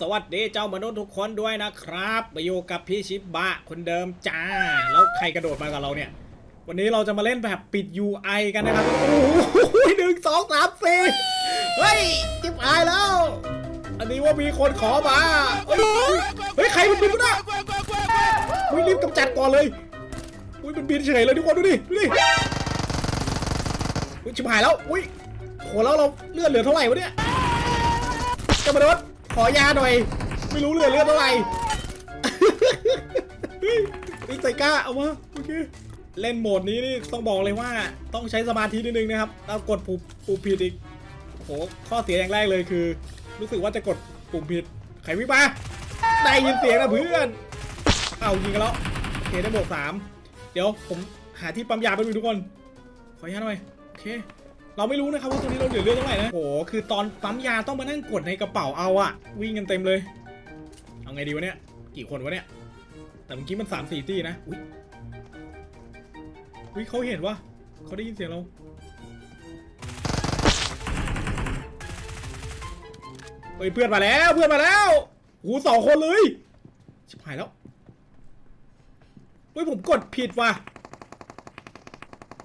สวัสดีเจ้ามนุษย์ทุกคนด้วยนะครับมาอยู่กับพี่ชิบะคนเดิมจ้า แล้วใครกระโดดมากับเราเนี่ย วันนี้เราจะมาเล่นแบบปิด UI กันนะครับ โอ้โหหนึ่งสองสามสี่เฮ้ยจิบหายแล้ว อันนี้ว่ามีคนขอมา เฮ้ย เฮ้ย ใครมันบินมาอุ้ยรีบกำจัดก่อนเลย อุ้ยมันบินเฉยเลยทุกคนดูดิ ดูดิอุ้ยชิบหายแล้ว อุ้ยโหแล้วเราเลือดเหลือเท่าไหร่วะเนี่ยเจ้ามนุษย์ ขอยาหน่อย ไม่รู้เหลือเลือดเท่าไหร่เฮ้ยนี่ใจกล้าเอามาโอเคเล่นโหมดนี้นี่ต้องบอกเลยว่าต้องใช้สมาธินิดนึงนะครับเรากดปุ่มปุ่มผิดอีกโหข้อเสียอย่างแรกเลยคือ รู้สึกว่าจะกดปุ่มผิดใครวิ่งมาได้ยินเสียงนะเพื่อนเอายิงกันแล้วโอเคได้บวกสามเดี๋ยวผมหาที่ปั๊มยาไปดูทุกคน ขออนุญาตหน่อยโอเค เราไม่รู้นะครับว่าตรงนี้เราเหลือเลือดเท่าไหร่นะโอ้โหคือตอนปั๊มยาต้องมานั่งกดในกระเป๋าเอาอะวิ่งกันเต็มเลย เอาไงดีวะเนี่ย กี่คนวะเนี่ย แต่เมื่อกี้มันสามสี่ที่นะ อุ้ยอุ้ยเขาเห็นวะเขาได้ยินเสียงเราเฮ้ยเพื่อนมาแล้วเพื่อนมาแล้วหูสองคนเลยชิบหายแล้วเฮ้ยผมกดผิดว่ะ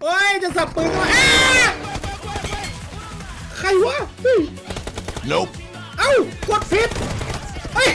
เฮ้ยจะสับปืนมาอ้า ใครวะเฮ้ย Nope. เอ้ากดผิดเฮ้ย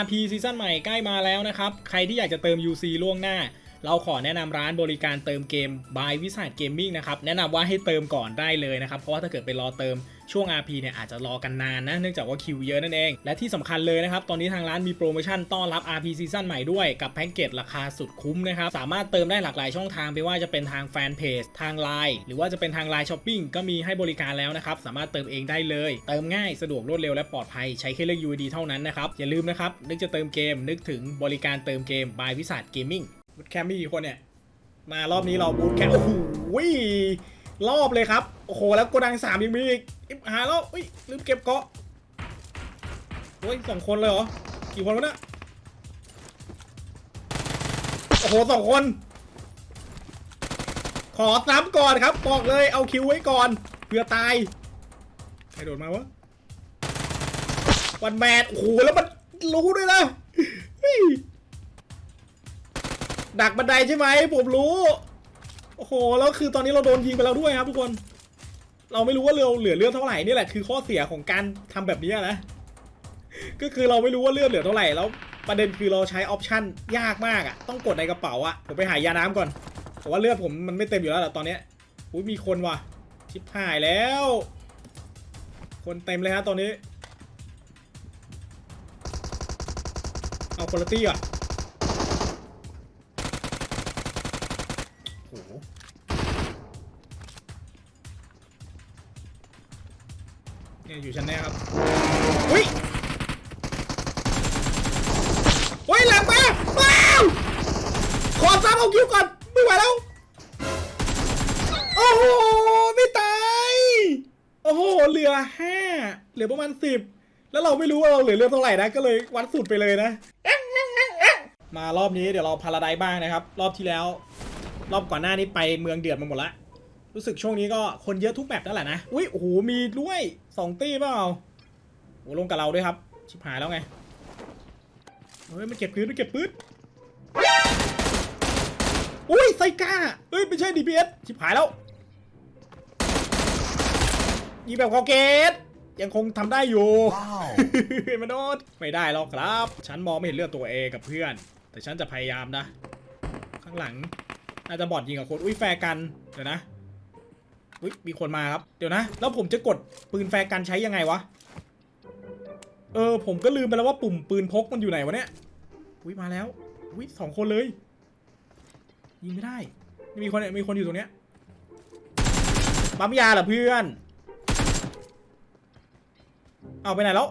RP ซีซั่นใหม่ใกล้มาแล้วนะครับ ใครที่อยากจะเติม UC ล่วงหน้า เราขอแนะนำร้านบริการเติมเกม by วิสา t Gaming นะครับ แนะนำว่าให้เติมก่อนได้เลยนะครับ เพราะว่าถ้าเกิดไปรอเติมช่วง RP เนี่ยอาจจะรอกันนานนะเนื่องจากว่าคิวเยอะนั่นเอง และที่สำคัญเลยนะครับตอนนี้ทางร้านมีโปรโมชั่นต้อนรับ RP ซีซั่นใหม่ด้วยกับแพ็กเกจราคาสุดคุ้มนะครับสามารถเติมได้หลากหลายช่องทางไม่ว่าจะเป็นทางแฟนเพจทาง Line หรือว่าจะเป็นทาง Line Shopping ก็มีให้บริการแล้วนะครับสามารถเติมเองได้เลย เติมง่ายสะดวกรวดเร็วและปลอดภัยใช้แค่เลือก UID เท่านั้นนะครับอย่าลืมนะครับนึกจะเติมเกม นึกถึงบริการเติมเกม by วิสา t Gaming บูตแคมมีกี่คนเนี่ยมารอบนี้เราบูทแคมโอ้โหรอบเลยครับโอ้โหแล้วโกดังสามยังมีอีก บหายแล้วอุ้ยลืมเก็บเกาะโอ้ยสองคนเลยเหรอ กี่คนวะเนี่ยโอ้โหสองคน ขอซ้ำก่อนครับ บอกเลยเอาคิวไว้ก่อนเผื่อตาย ใครโดดมาวะวันแมนโอ้โหแล้วมันรู้ด้วยนะดักบันไดใช่ไหมผมรู้ โอ้โห แล้วคือตอนนี้เราโดนยิงไปแล้วด้วยครับทุกคน เราไม่รู้ว่าเราเหลือเลือดเท่าไหร่นี่แหละคือข้อเสียของการทำแบบนี้นะก็คือเราไม่รู้ว่าเลือดเหลือเท่าไหร่แล้วประเด็นคือเราใช้ออปชั่นยากมากอะ่ะต้องกดในกระเป๋าอะ่ะผมไปหายาน้ำก่อนเพราะว่าเลือดผมมันไม่เต็มอยู่แล้วแหละตอนเนี้ยอุ้ยมีคนว่ะชิบหายแล้ว คนเต็มเลยฮะตอนนี้เอาคุณตี้อะโอ้โอยู่ชั้นแน่ครับอุ้ยเฮ้ยหลังมาว้าวขอซ้ำเอาคิวก่อนไม่ไหวแล้วโอ้โหไม่ตายโอ้โหเหลือห้าเหลือประมาณสิบแล้วเราไม่รู้ว่าเราเหลือเลือดเท่าไหร่นะก็เลยวัดสุดไปเลยนะ มารอบนี้เดี๋ยวเราพาราไดบ้างนะครับ รอบที่แล้ว รอบก่อนหน้านี้ไปเมืองเดือดมาหมดละ รู้สึกช่วงนี้ก็คนเยอะทุกแมปนั่นแหละนะ อุ้ยโอ้โห มีด้วยสองตี้เปล่าโอ้ลงกับเราด้วยครับ ชิบหายแล้วไง เฮ้ย มันเก็บปืนมันเก็บปืนอุ้ยไซก้าเฮ้ย ไม่ใช่ DPS ชิบหายแล้ว ยิงแบบคอเกต ยังคงทำได้อยู่ Wow. มันโดนไม่ได้หรอกครับ ฉันมองไม่เห็นเลือดตัวเองกับเพื่อน แต่ฉันจะพยายามนะ ข้างหลัง น่าจะบอดยิงกับคน อุ้ยแฟร์กัน เดี๋ยวนะ อุ้ยมีคนมาครับ เดี๋ยวนะ แล้วผมจะกดปืนแฟร์กันใช้ยังไงวะ เออ ผมก็ลืมไปแล้วว่าปุ่มปืนพกมันอยู่ไหนวะเนี่ยอุ้ยมาแล้วอุ้ยสองคนเลย ยิงไม่ได้มีคนมีคนอยู่ตรงเนี้ยปั๊มยาเหรอเพื่อน เอาไปไหนแล้ว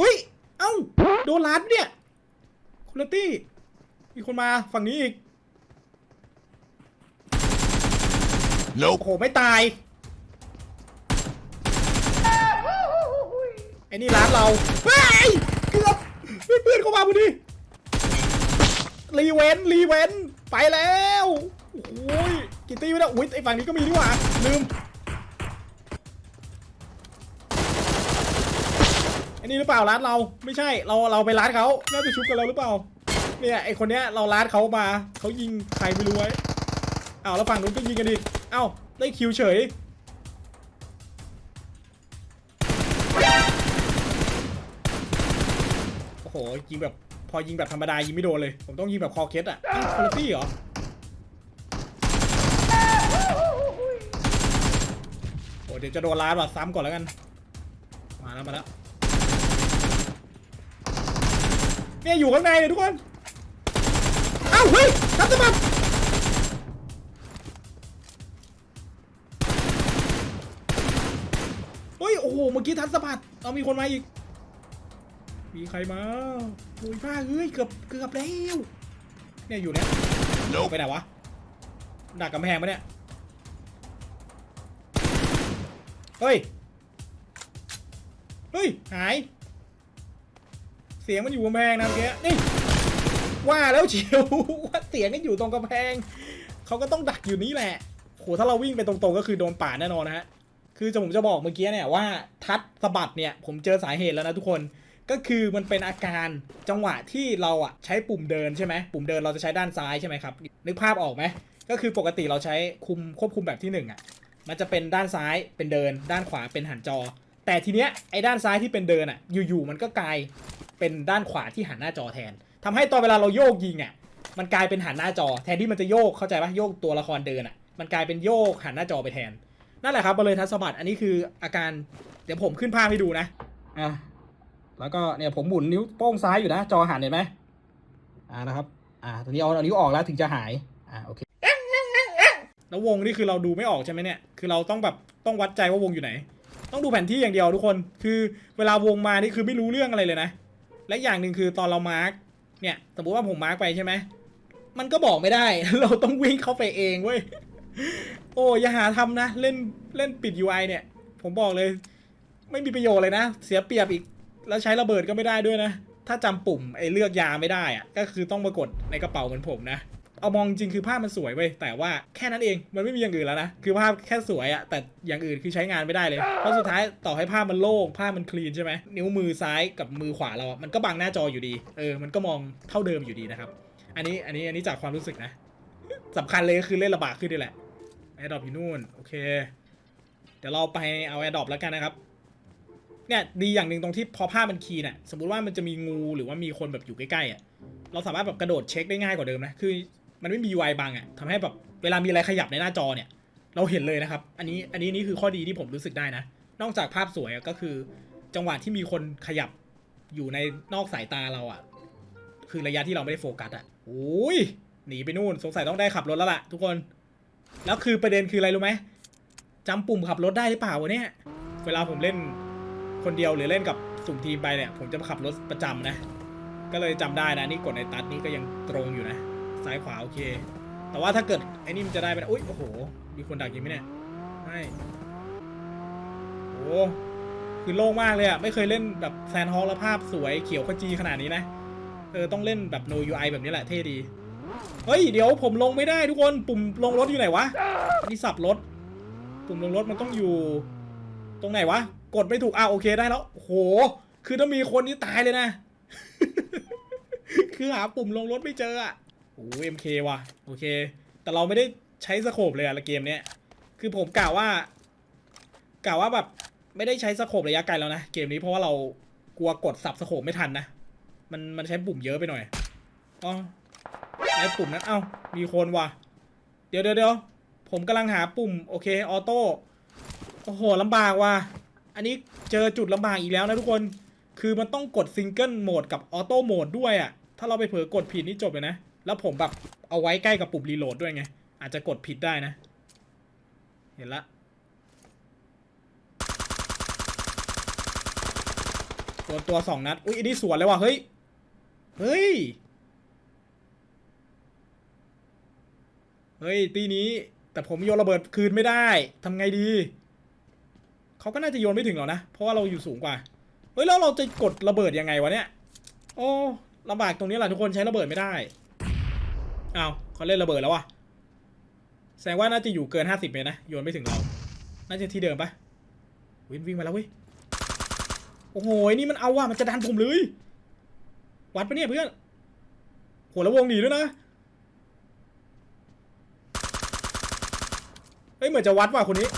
อุ้ย เอ้า โดนลัดเนี่ยคุณลตี้ มีคนมาฝั่งนี้อีก โอ้โหไม่ตาย ไอ้นี่ร้านเราเฮ้ยเกือบเพื่อนเข้ามาพอดีรีเวนรีเวนไปแล้วโอ้ยกิตตี้ไม่ได้อุ้ยไอ้ฝั่งนี้ก็มีด้วยว่าลืมไอ้นี่หรือเปล่าร้านเราไม่ใช่เราเราไปร้านเขาน่าจะชุบกันแล้วหรือเปล่าเนี่ยไอคนเนี้ยเราร้านเขามาเขายิงใครไม่รู้ไว้อ้าวแล้วฝั่งนู้นก็ยิงกันดิ เอ้า ได้คิวเฉย โอ้โห ยิงแบบ พอยิงแบบธรรมดา ยิงไม่โดนเลย ผมต้องยิงแบบคอเคสอะคุณตี้เหรอ โอ้เดี๋ยวจะโดนล้านว่ะซ้ำก่อนแล้วกัน มาแล้ว มาแล้วเนี่ยอยู่ข้างในเลยทุกคน เอ้า เฮ้ยทัศบัตเฮ้ย หเมื่อกี้ทัศบัตเอามีคนมาอีก มีใครมาโอ้ยบ้าเอ้ยเกือบเกือบแล้วเนี่ยอยู่เนี่ยไปไหนวะดักกำแพงปะเนี่ยเฮ้ยเฮ้ยหายเสียงมันอยู่กำแพงนะเมื่อกี้นี่ว่าแล้วเชียวว่าเสียงก็อยู่ตรงกำแพงเขาก็ต้องดักอยู่นี่แหละโหถ้าเราวิ่งไปตรงๆก็คือโดนป่าดแน่นอนนะฮะ คือจะผมจะบอกเมื่อกี้เนี่ยว่าทัดสะบัดเนี่ยผมเจอสาเหตุแล้วนะทุกคนก็คือมันเป็นอาการจังหวะที่เราอะใช้ปุ่มเดินใช่ไหมปุ่มเดินเราจะใช้ด้านซ้ายใช่ไหมครับนึกภาพออกไหมก็คือปกติเราใช้คุมควบคุมแบบที่หนึ่งอะมันจะเป็นด้านซ้ายเป็นเดิน ด้านขวาเป็นหันจอ แต่ทีเนี้ยไอ้ด้านซ้ายที่เป็นเดินอะอยู่ๆมันก็กลายเป็นด้านขวาที่หันหน้าจอแทนทำให้ตอนเวลาเราโยกยิงอะมันกลายเป็นหันหน้าจอ แทนที่มันจะโยกเข้าใจปะโยกตัวละครเดินอะมันกลายเป็นโยกหันหน้าจอไปแทน นั่นแหละครับมาเลยทัศบัตอันนี้คืออาการเดี๋ยวผมขึ้นภาพให้ดูนะอะแล้วก็เนี่ยผมหมุนนิ้วโป้งซ้ายอยู่นะจอหันเห็นไหมอ่านะครับ อ่าตัวนี้เอาเอานิ้วออกแล้วถึงจะหายอ่าโอเคแล้ววงนี่คือเราดูไม่ออกใช่ไหมเนี่ย คือเราต้องแบบต้องวัดใจว่าวงอยู่ไหน ต้องดูแผนที่อย่างเดียวทุกคน คือเวลาวงมานี่คือไม่รู้เรื่องอะไรเลยนะ และอย่างหนึ่งคือตอนเรามาร์กเนี่ย สมมติว่าผมมาร์กไปใช่ไหม มันก็บอกไม่ได้ เราต้องวิ่งเข้าไปเองเว้ยโอ้อย่าหาทำนะ เล่นเล่นปิด UI เนี่ย ผมบอกเลย ไม่มีประโยชน์เลยนะ เสียเปรียบอีก แล้วใช้ระเบิดก็ไม่ได้ด้วยนะ ถ้าจำปุ่มไอ้เลือกยาไม่ได้อะก็คือต้องมากดในกระเป๋าเหมือนผมนะเอามองจริงคือภาพมันสวยเว้ยแต่ว่าแค่นั้นเองมันไม่มีอย่างอื่นแล้วนะคือภาพแค่สวยอะแต่อย่างอื่นคือใช้งานไม่ได้เลยเพราะสุดท้ายต่อให้ภาพมันโล่งภาพมันคลีนใช่ไหมนิ้วมือซ้ายกับมือขวาเราอะมันก็บังหน้าจออยู่ดี เออ มันก็มองเท่าเดิมอยู่ดีนะครับ อันนี้อันนี้อันนี้จากความรู้สึกนะสำคัญเลยก็คือเล่นระบากขึ้นนี่แหละ แอร์ดรอปอยู่นู่นโอเค เดี๋ยวเราไปเอาแอร์ดรอปแล้วกันนะครับ เนี่ยดีอย่างหนึ่งตรงที่พอภาพมันคีย์น่ะสมมุติว่ามันจะมีงูหรือว่ามีคนแบบอยู่ใกล้ๆอะเราสามารถแบบกระโดดเช็คได้ง่ายกว่าเดิมนะคือ มันไม่มี UI บังอะทำให้แบบเวลามีอะไรขยับในหน้าจอเนี่ย เราเห็นเลยนะครับ อันนี้อันนี้นี่คือข้อดีที่ผมรู้สึกได้นะ นอกจากภาพสวยก็คือ จังหวะที่มีคนขยับอยู่ในนอกสายตาเราอะ คือระยะที่เราไม่ได้โฟกัสอะโอ้ยหนีไปนู่นสงสัยต้องได้ขับรถแล้วล่ะทุกคน แล้วคือประเด็นคืออะไรรู้ไหมจำปุ่มขับรถได้หรือเปล่าวะเนี่ย เวลาผมเล่นคนเดียวหรือเล่นกับสุ่มทีมไปเนี่ย ผมจะขับรถประจำนะ ก็เลยจำได้นะนี่กดในตัดนี่ก็ยังตรงอยู่นะ ซ้ายขวาโอเค แต่ว่าถ้าเกิดไอ้นี่มันจะได้ไหมนะอุ้ยโอ้โห มีคนดักยิงไหมเนี่ย ไม่โอ้คือโล่งมากเลยอะไม่เคยเล่นแบบแซนฮอลแล้วภาพสวยเขียวขจีขนาดนี้นะ เออต้องเล่นแบบ no UI แบบนี้แหละเท่ดี เฮ้ย เดี๋ยวผมลงไม่ได้ทุกคน ปุ่มลงรถอยู่ไหนวะนี่สับรถ ปุ่มลงรถมันต้องอยู่ ตรงไหนวะ กดไม่ถูก อะโอเคได้แล้ว โห คือถ้ามีคนนี่ตายเลยนะ คือหาปุ่มลงรถไม่เจออะโอ้เอ็มเคว่ะ โอเค แต่เราไม่ได้ใช้สโคปเลยอะละเกมเนี้ย คือผมกล่าวว่ากล่าวว่าแบบไม่ได้ใช้สโคประยะไกลแล้วนะ เกมนี้เพราะว่าเรากลัวกดสับสโคปไม่ทันนะ มันมันใช้ปุ่มเยอะไปหน่อย อ๋อ ไอ้ปุ่มนั้นเอ้ามีคนว่ะ เดี๋ยวเดี๋ยวเดี๋ยวผมกำลังหาปุ่มโอเคออโต้โอ้โหลำบากว่ะอันนี้เจอจุดลำบากอีกแล้วนะทุกคนคือมันต้องกดซิงเกิลโหมดกับออโต้โหมดด้วยอะ่ะถ้าเราไปเผลอกดผิดนี่จบเลยนะ แล้วผมแบบเอาไว้ใกล้กับปุ่มรีโหลดด้วยไง อาจจะกดผิดได้นะ เห็นละตัวตัวสองนัด อุ้ยอันนี้สวนเลยว่ะ เฮ้ย เฮ้ย เฮ้ยตีนี้แต่ผมโยนระเบิดคืนไม่ได้ทำไงดี เขาก็น่าจะโยนไม่ถึงหรอกนะ เพราะว่าเราอยู่สูงกว่า เฮ้ยแล้วเราจะกดระเบิดยังไงวะเนี่ย โอ้ลำบากตรงนี้แหละทุกคนใช้ระเบิดไม่ได้อ้าวเขาเล่นระเบิดแล้ววะแสดงว่าน่าจะอยู่เกิน 50เมตรนะโยนไม่ถึงเรา น่าจะที่เดิมปะวิ่งวิ่งมาแล้วเว้ย โอ้โหนี่มันเอาว่ะมันจะดันผมเลย วัดปะเนี่ยเพื่อนโหแล้ววงหนีด้วยนะ เฮ้ยเหมือนจะวัดว่ะคนนี้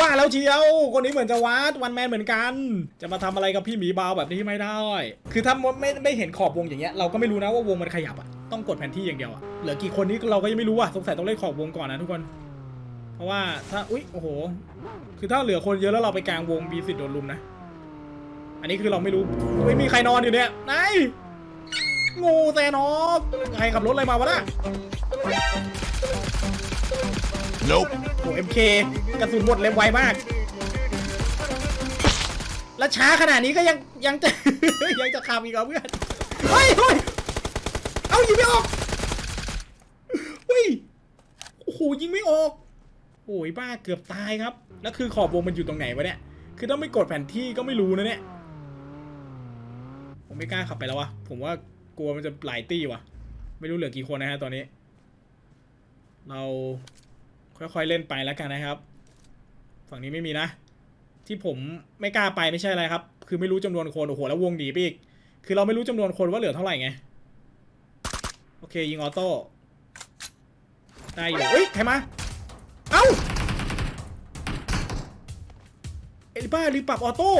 ว่าแล้วเชียว คนนี้เหมือนจะวัดวันแมนเหมือนกัน จะมาทำอะไรกับพี่หมีบาวแบบนี้ไม่ได้ คือถ้าไม่ไม่เห็นขอบวงอย่างเงี้ยเราก็ไม่รู้นะว่าวงมันขยับอะต้องกดแผนที่อย่างเดียวอะเหลือกี่คนนี้เราก็ยังไม่รู้อะสงสัยต้องเล่นขอบวงก่อนนะทุกคน เพราะว่าถ้าอุ๊ยโอ้โห คือถ้าเหลือคนเยอะแล้วเราไปกลางวงมีสิทธิ์โดนลุมนะอันนี้คือเราไม่รู้ไม่มีใครนอนอยู่เนี่ยไหนงูแต่นอกใครขับรถอะไรมาวะน่ะ โอ้เอ็มเคกระสุนหมดเร็วไวมาก แล้วช้าขนาดนี้ก็ยังยังจะ ยังจะขับอีกเหรอเพื่อนเฮ้ยเฮ้ยเอายิงไม่ออกเฮ้ยโอ้โหยิงไม่ออกโอ้ยบ้าเกือบตายครับ แล้วคือขอบวงมันอยู่ตรงไหนวะเนี่ย คือถ้าไม่กดแผนที่ก็ไม่รู้นะเนี่ย ผมไม่กล้าขับไปแล้ววะ ผมว่ากลัวมันจะหลายตี้วะไม่รู้เหลือกี่คนนะฮะตอนนี้ เรา ค่อยๆเล่นไปแล้วกันนะครับ ฝั่งนี้ไม่มีนะ ที่ผมไม่กล้าไปไม่ใช่อะไรครับ คือไม่รู้จำนวนคนโอ้โหแล้ววงดีไปอีกคือเราไม่รู้จำนวนคนว่าเหลือเท่าไหร่ไงโอเคยิงออโต้ได้อยู่เฮ้ยใครมาเอ้าเอลิบ้ารีบปรับออโต้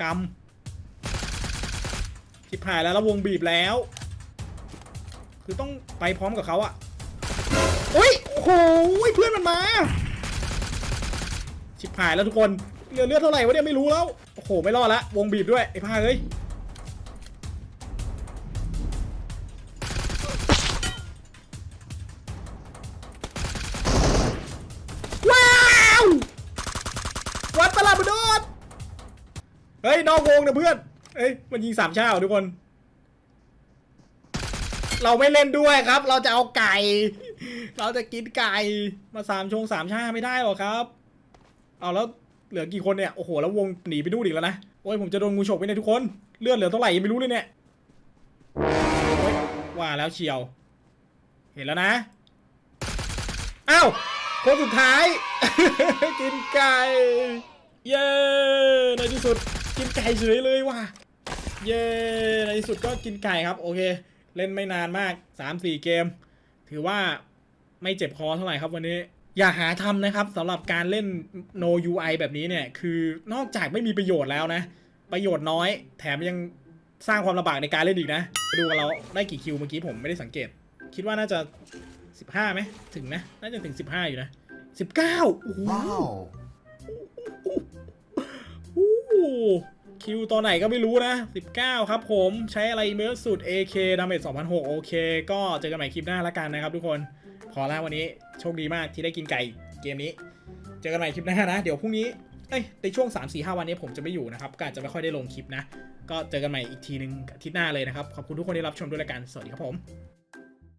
กำชิบหายแล้วแล้ววงบีบแล้ว คือต้องไปพร้อมกับเขาอะ อ้ยโอ้โหเพื่อนมันมา ชิบหายแล้วทุกคนเหลือเลือดเท่าไหร่วะเนี่ยไม่รู้แล้ว โอ้โห ไม่รอดละ วงบีบด้วย ไอ้ผ้าเอ้ย ว้าว วัดตลาดบดดเฮ้ย นอกวงนะเพื่อน เฮ้ย มันยิงสามชาเหรอทุกคน เราไม่เล่นด้วยครับ เราจะเอาไก่ เราจะกินไก่มาสามชงสามชาไม่ได้หรอกครับ เอาแล้วเหลือกี่คนเนี่ยโอ้โหแล้ววงหนีไปดูอีกแล้วนะโอ้ยผมจะโดนงูฉกไปเนี่ยทุกคนเลือดเหลือเท่าไหร่ยังไม่รู้เลยเนี่ยโอ้ยว่าแล้วเชียว เห็นแล้วนะอ้าวคนสุดท้าย กินไก่เย้ในที่สุดกินไก่เฉยเลยว่ะเย้ในที่สุดก็กินไก่ครับโอเค เล่นไม่นานมาก 3-4 เกม ถือว่าไม่เจ็บคอเท่าไหร่ครับวันนี้อย่าหาทำนะครับสำหรับการเล่น no UI แบบนี้เนี่ย คือนอกจากไม่มีประโยชน์แล้วนะ ประโยชน์น้อยแถมยังสร้างความลำบากในการเล่นอีกนะไปดูกันเราได้กี่คิวเมื่อกี้ผมไม่ได้สังเกต คิดว่าน่าจะ 15ไหมถึงนะ น่าจะถึง 15 อยู่นะ 19โอ้โห Wow. โอ้โห คิวตอนไหนก็ไม่รู้นะ 19 ครับผมใช้อะไรเมอร์สุด AK ดาเมจ2006 โอเค ก็เจอกันใหม่คลิปหน้าละกันนะครับทุกคนขอแลาวันนี้โชคดีมากที่ได้กินไก่เกมนี้ เจอกันใหม่คลิปหน้านะ เดี๋ยวพรุ่งนี้เอ้ยในช่วง 3 4 5 วันนี้ผมจะไม่อยู่นะครับก็อาจจะไม่ค่อยได้ลงคลิปนะ ก็เจอกันใหม่อีกทีนึงอาทิตย์หน้าเลยนะครับ ขอบคุณทุกคนที่รับชมด้วยละกัน สวัสดีครับผม